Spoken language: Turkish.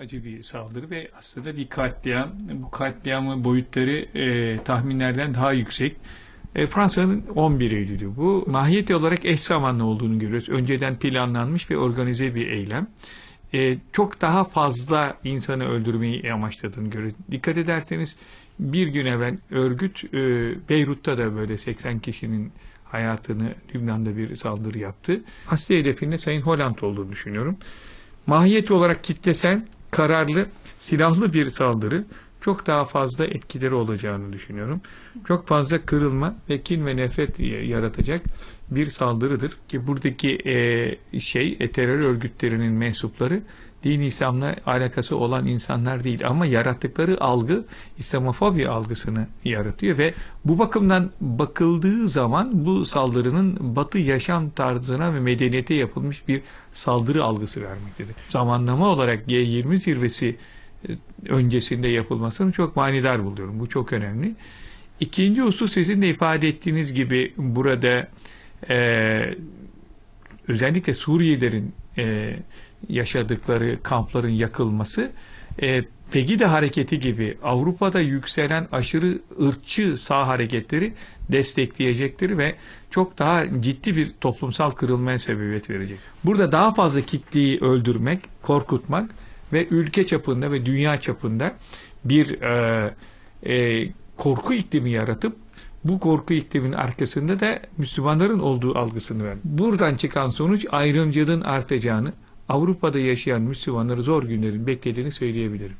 acı bir saldırı ve aslında bir katliam. Bu katliamın boyutları e, tahminlerden daha yüksek. E, Fransa'nın 11 Eylül'ü bu. Mahiyet olarak eş zamanlı olduğunu görüyoruz. Önceden planlanmış ve organize bir eylem. E, çok daha fazla insanı öldürmeyi amaçladığını görüyoruz. Dikkat ederseniz bir gün evvel örgüt e, Beyrut'ta da böyle 80 kişinin hayatını Lübnan'da bir saldırı yaptı. Asli hedefinde Sayın Holland olduğunu düşünüyorum. Mahiyet olarak kitlesel, kararlı, silahlı bir saldırı çok daha fazla etkileri olacağını düşünüyorum. Çok fazla kırılma ve kin ve nefret yaratacak bir saldırıdır ki buradaki e, şey e, terör örgütlerinin mensupları din İslam'la alakası olan insanlar değil ama yarattıkları algı İslamofobi algısını yaratıyor ve bu bakımdan bakıldığı zaman bu saldırının batı yaşam tarzına ve medeniyete yapılmış bir saldırı algısı vermektedir. Zamanlama olarak G20 zirvesi e, öncesinde yapılmasını çok manidar buluyorum. Bu çok önemli. İkinci husus sizin de ifade ettiğiniz gibi burada e, özellikle Suriyelilerin e, yaşadıkları kampların yakılması e, Pegida hareketi gibi Avrupa'da yükselen aşırı ırkçı sağ hareketleri destekleyecektir ve çok daha ciddi bir toplumsal kırılmaya sebebiyet verecek. Burada daha fazla kitleyi öldürmek, korkutmak ve ülke çapında ve dünya çapında bir e, e, korku iklimi yaratıp bu korku ikliminin arkasında da Müslümanların olduğu algısını ver. Buradan çıkan sonuç ayrımcılığın artacağını, Avrupa'da yaşayan Müslümanları zor günlerin beklediğini söyleyebilirim.